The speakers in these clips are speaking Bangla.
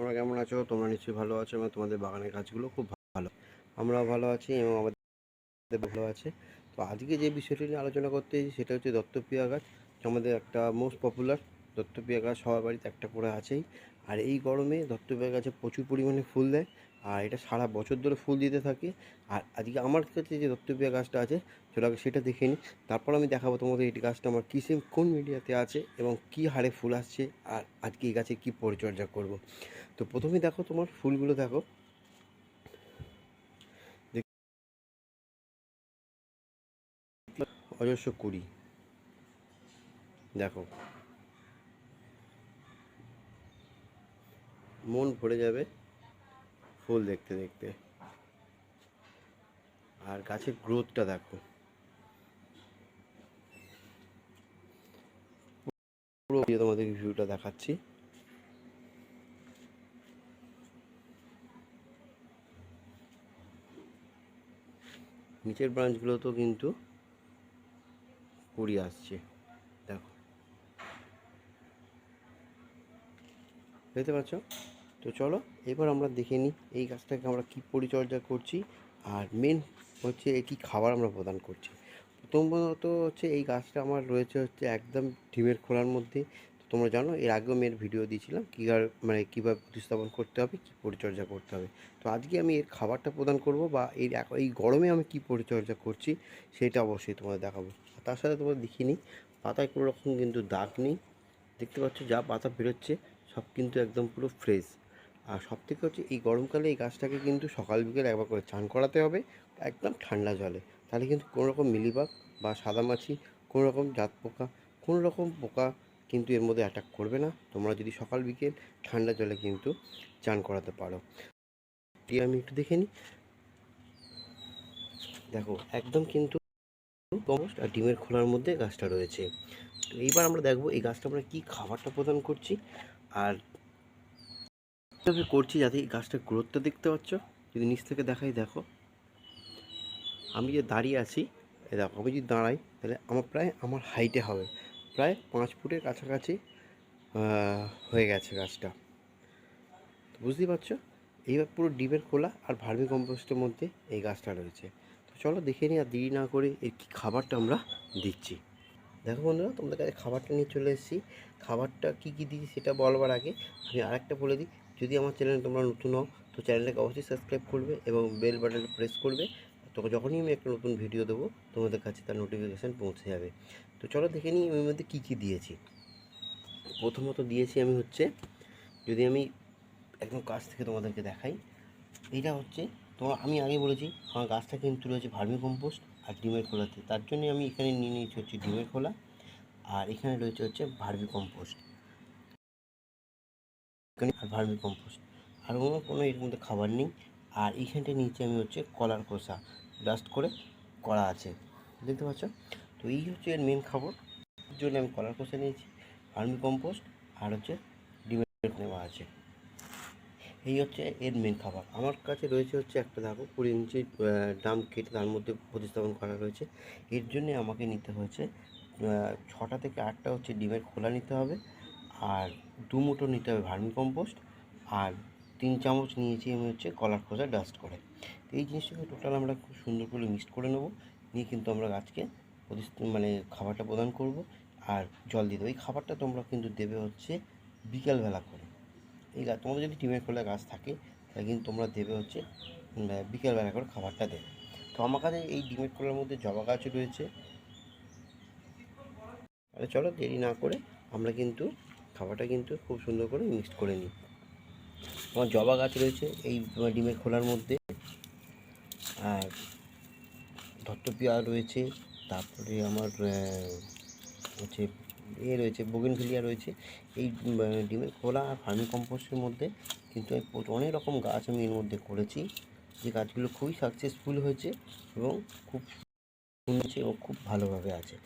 তোমরা কেমন আছো? তোমরা নিশ্চয়ই ভালো আছো এবং তোমাদের বাগানের গাছগুলো খুব ভালো। আমরাও ভালো আছি এবং আমাদের ভালো আছে। তো আজকে যে বিষয়টি নিয়ে আলোচনা করতে এসেছি সেটা হচ্ছে দত্তপ্রিয়া গাছ। আমাদের একটা মোস্ট পপুলার দত্তপ্রিয়া গাছ সবার বাড়িতে একটা করে আছেই। আর এই গরমে দত্তপ্রিয়া গাছে প্রচুর পরিমাণে ফুল দেয়। আর এটা সারা বছর ধরে ফুল দিতে থাকে। আর আজকে আমার কাছে যে দত্তপ্রিয়া গাছটা আছে, চলো আগে সেটা দেখে নিই। তারপর আমি দেখাবো তোমাদের এই গাছটা আমার কী সিম কোন মিডিয়াতে আছে এবং কী হারে ফুল আসছে আর আজকে এই গাছে কী পরিচর্যা করব। তো প্রথমে দেখো তোমার ফুলগুলো দেখো। অজস্র কুড়ি। দেখো। মন ভরে যাবে। ফুল দেখতে দেখতে। আর গাছের গ্রোথটা দেখো। পুরো তোমাদের ভিউটা দেখাচ্ছি। নিচের ব্রাঞ্চগুলোতেও কিন্তু কুড়ি আসছে। দেখো। দেখতে পাচ্ছ? তো চলো, এবার আমরা দেখে নিই এই গাছটাকে আমরা কী পরিচর্যা করছি, আর মেন হচ্ছে কী খাবার আমরা প্রদান করছি। প্রথমত হচ্ছে এই গাছটা আমার রয়েছে হচ্ছে একদম ডিমের খোলার মধ্যে। তোমরা জানো, এর আগেও আমি ভিডিও দিয়েছিলাম কী আর মানে কীভাবে প্রতিস্থাপন করতে হবে, কী পরিচর্যা করতে হবে। তো আজকে আমি এর খাবারটা প্রদান করব বা এর এই গরমে আমি কী পরিচর্যা করছি সেটা অবশ্যই তোমাদের দেখাবো। তার সাথে তোমরা দেখিয়ে নিই, পাতায় কোনো রকম কিন্তু দাগ নেই। দেখতে পাচ্ছ যা পাতা বেরোচ্ছে, সব কিন্তু একদম পুরো ফ্রেশ আর সব থেকে হচ্ছে এই গরমকালে এই গাছটাকে কিন্তু সকাল বিকেল একবার করে চান করাতে হবে, একদম ঠান্ডা জলে। তাহলে কিন্তু কোনো রকম মিলিবাগ বা সাদামাছি কোনো রকম জাত পোকা কোনো রকম পোকা কিন্তু এর মধ্যে অ্যাটাক করবে না। তোমরা যদি সকাল বিকেল ঠান্ডা জলে কিন্তু চান করাতে পারো। দিয়ে আমি একটু দেখে নিই। দেখো, একদম কিন্তু কম্পোস্ট আর ডিমের খোলার মধ্যে গাছটা রয়েছে। তো এইবার আমরা দেখব এই গাছটা আমরা কী খাবারটা প্রদান করছি। আর কীভাবে করছি যাতে এই গাছটার গ্রোথটা দেখতে পাচ্ছ। যদি নিচ থেকে দেখাই, দেখো। আমি যে দাঁড়িয়ে আছি এ দেখো, আমি যদি দাঁড়াই, তাহলে আমার প্রায় আমার হাইটে হবে। প্রায় পাঁচ ফুটের কাছাকাছি হয়ে গেছে গাছটা। তো বুঝতেই পারছ? এইবার পুরো ডিমের খোলা আর ভার্মি কম্পোস্টের মধ্যে এই গাছটা রয়েছে। তো চলো দেখে নিই আর দেরি না করে এই কী খাবারটা আমরা দিচ্ছি। দেখো বন্ধুরা, তোমাদের কাছে খাবারটা নিয়ে চলে এসেছি। খাবারটা কী কী দিই সেটা বলবার আগে আমি আরেকটা বলে দিই। যদি আমার চ্যানেলে তোমরা নতুন হও, তো চ্যানেলটাকে অবশ্যই সাবস্ক্রাইব করবে এবং বেল বাটনটা প্রেস করবে। তো যখনই আমি একটা নতুন ভিডিও দেবো, তোমাদের কাছে তার নোটিফিকেশান পৌঁছে যাবে। তো চলো দেখে নিই আমি মধ্যে কী কী দিয়েছি। প্রথমত দিয়েছি আমি হচ্ছে, যদি আমি একদম কাছ থেকে তোমাদেরকে দেখাই, এইটা হচ্ছে, তোমার আমি আগে বলেছি, আমার গাছটা কিন্তু রয়েছে ভার্মি কম্পোস্ট আর ডিমের খোলাতে। তার জন্য আমি এখানে নিয়ে নিয়েছি হচ্ছে ডিমের খোলা, আর এখানে রয়েছে হচ্ছে ভার্মি কম্পোস্ট। আর ভার্মি কম্পোস্ট। আর অন্য কোনো এর মধ্যে খাবার নেই। আর এইখানটায় নিচে আমি হচ্ছে কলার খোসা ডাস্ট করে করা আছে। দেখতে পাচ্ছ? তো এই হচ্ছে এর মেন খাবার। জন্য আমি কলার খোসা নিয়েছি, ভার্মি কম্পোস্ট আর হচ্ছে ডিমের নেওয়া আছে। এই হচ্ছে এর মেন খাবার। আমার কাছে রয়েছে হচ্ছে একটা দেখো কুড়ি ইঞ্চি ড্রাম কেটে তার মধ্যে প্রতিস্থাপন করা রয়েছে। এর জন্যে আমাকে নিতে হয়েছে ছটা থেকে আটটা হচ্ছে ডিমের খোলা নিতে হবে। আর দু মুঠো নিতে হবে ভার্মি কম্পোস্ট আর তিন চামচ নিয়েছি আমি হচ্ছে কলার খোসা ডাস্ট করে। তো এই জিনিসটাকে টোটাল আমরা খুব সুন্দর করে মিক্সড করে নেব। নিয়ে কিন্তু আমরা গাছকে মানে খাবারটা প্রদান করব আর জল দিয়ে দেবো। এই খাবারটা তোমরা কিন্তু দেবে হচ্ছে বিকালবেলা করে। এই গাছ তোমাদের যদি ডিমের খোলা গাছ থাকে, তাহলে কিন্তু তোমরা দেবে হচ্ছে বিকেলবেলা করে খাবারটা দেবে। তো আমার কাছে এই ডিমের খোলার মধ্যে জবা গাছও রয়েছে। তাহলে চলো দেরি না করে আমরা কিন্তু খাবারটা কিন্তু খুব সুন্দর করে মিক্সড করে নিই। আমার জবা গাছ রয়েছে এই ডিমের খোলার মধ্যে। আর ধত্তপিয়া রয়েছে, তারপরে আমার হচ্ছে এ রয়েছে বোগেনভিলিয়া রয়েছে। এই ডিমের খোলা আর ফার্মি কম্পোস্টের মধ্যে কিন্তু অনেক রকম গাছ আমি এর মধ্যে করেছি। যে গাছগুলো খুবই সাকসেসফুল হয়েছে এবং খুব হয়েছে এবং খুব ভালোভাবে আছে।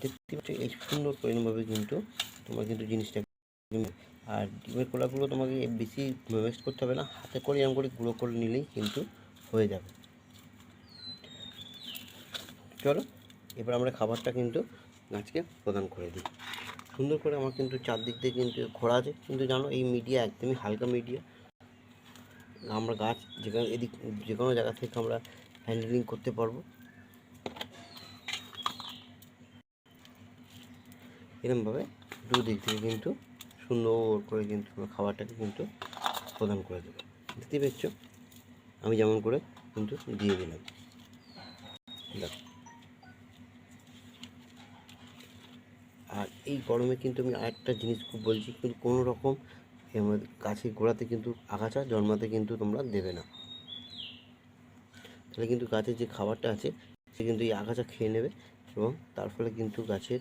দেখতে পাচ্ছ, এই সুন্দর পরিমাণভাবে কিন্তু তোমার কিন্তু জিনিসটা আর ডিমের খোলাগুলো তোমাকে বেশি ওয়েস্ট করতে হবে না, হাতে করে এরকম করে গুঁড়ো করে নিলেই কিন্তু হয়ে যাবে। চলো, এবার আমরা খাবারটা কিন্তু গাছকে প্রদান করে দিই। সুন্দর করে আমার কিন্তু চারদিক দিয়ে কিন্তু খোঁড়া আছে। কিন্তু জানো, এই মিডিয়া একদমই হালকা মিডিয়া আমরা গাছ যেখানে, এদিক যে কোনো জায়গা থেকে আমরা হ্যান্ডেলিং করতে পারব। এরমভাবে দুদিক থেকে কিন্তু সুন্দর করে কিন্তু খাবারটাকে কিন্তু প্রদান করে দেবো। দেখতে পাচ্ছ? আমি যেমন করে কিন্তু দিয়ে দিলাম। দেখো আর এই গরমে কিন্তু আমি আরেকটা জিনিস খুব বলছি, কিন্তু কোনো রকম গাছের গোড়াতে কিন্তু আগাছা জন্মাতে কিন্তু তোমরা দেবে না। তাহলে কিন্তু গাছের যে খাবারটা আছে, সে কিন্তু এই আগাছা খেয়ে নেবে এবং তার ফলে কিন্তু গাছের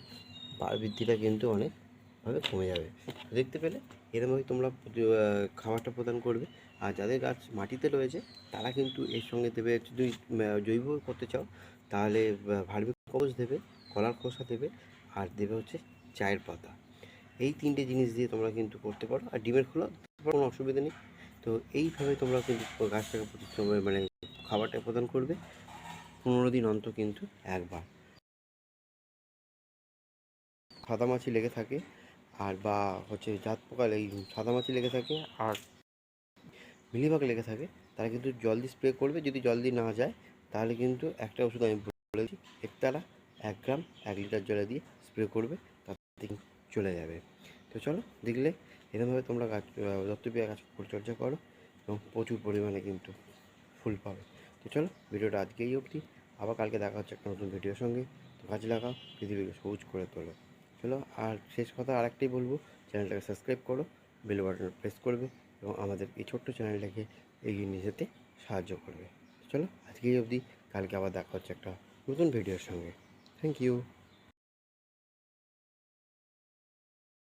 বার বৃদ্ধিটা কিন্তু অনেকভাবে কমে যাবে। দেখতে পেলে এরকমভাবে তোমরা খাবারটা প্রদান করবে। আর যাদের গাছ মাটিতে রয়েছে, তারা কিন্তু এর সঙ্গে দেবে যদি জৈব করতে চাও, তাহলে ভার্মি কবচ দেবে, কলার খোসা দেবে, আর দেবে হচ্ছে চায়ের পাতা। এই তিনটে জিনিস দিয়ে তোমরা কিন্তু করতে পারো। আর ডিমের খোলা কোনো অসুবিধা নেই। তো এইভাবে তোমরা কিন্তু গাছটাকে প্রতি সময় মানে খাবারটা প্রদান করবে। পনেরো দিন অন্তর কিন্তু একবার। সাদামাছি লেগে থাকে। আর বা হচ্ছে জাত পোকা এই সাদামাছি লেগে থাকে আর মিলিবাগ লেগে থাকে, তারা কিন্তু জল দিয়ে স্প্রে করবে। যদি জল দিয়ে না যায়, তাহলে কিন্তু একটা ওষুধ আমি বলেছি, একতারা এক গ্রাম এক লিটার জলে দিয়ে স্প্রে করবে, তাতে চলে যাবে। তো চলো, দেখলে এরকমভাবে তোমরা গাছ দত্তবিয়া গাছ পরিচর্যা করো এবং প্রচুর পরিমাণে কিন্তু ফুল পাবে। তো চলো, ভিডিওটা আজকেই অবধি। আবার কালকে দেখা হচ্ছে একটা নতুন ভিডিওর সঙ্গে। তো গাছ লাগাও, পৃথিবীকে সবুজ করে তোলো। চলো আর শেষ কথা আরেকটাই বলব, চ্যানেলটাকে সাবস্ক্রাইব করো, বেল বাটন প্রেস করবে এবং আমাদের এই ছোট্ট চ্যানেলটাকে এগিয়ে নিয়ে যেতে সাহায্য করবে। চলো আজকেই অবধি, কালকে আবার দেখা হচ্ছে একটা নতুন ভিডিওর সঙ্গে। Thank you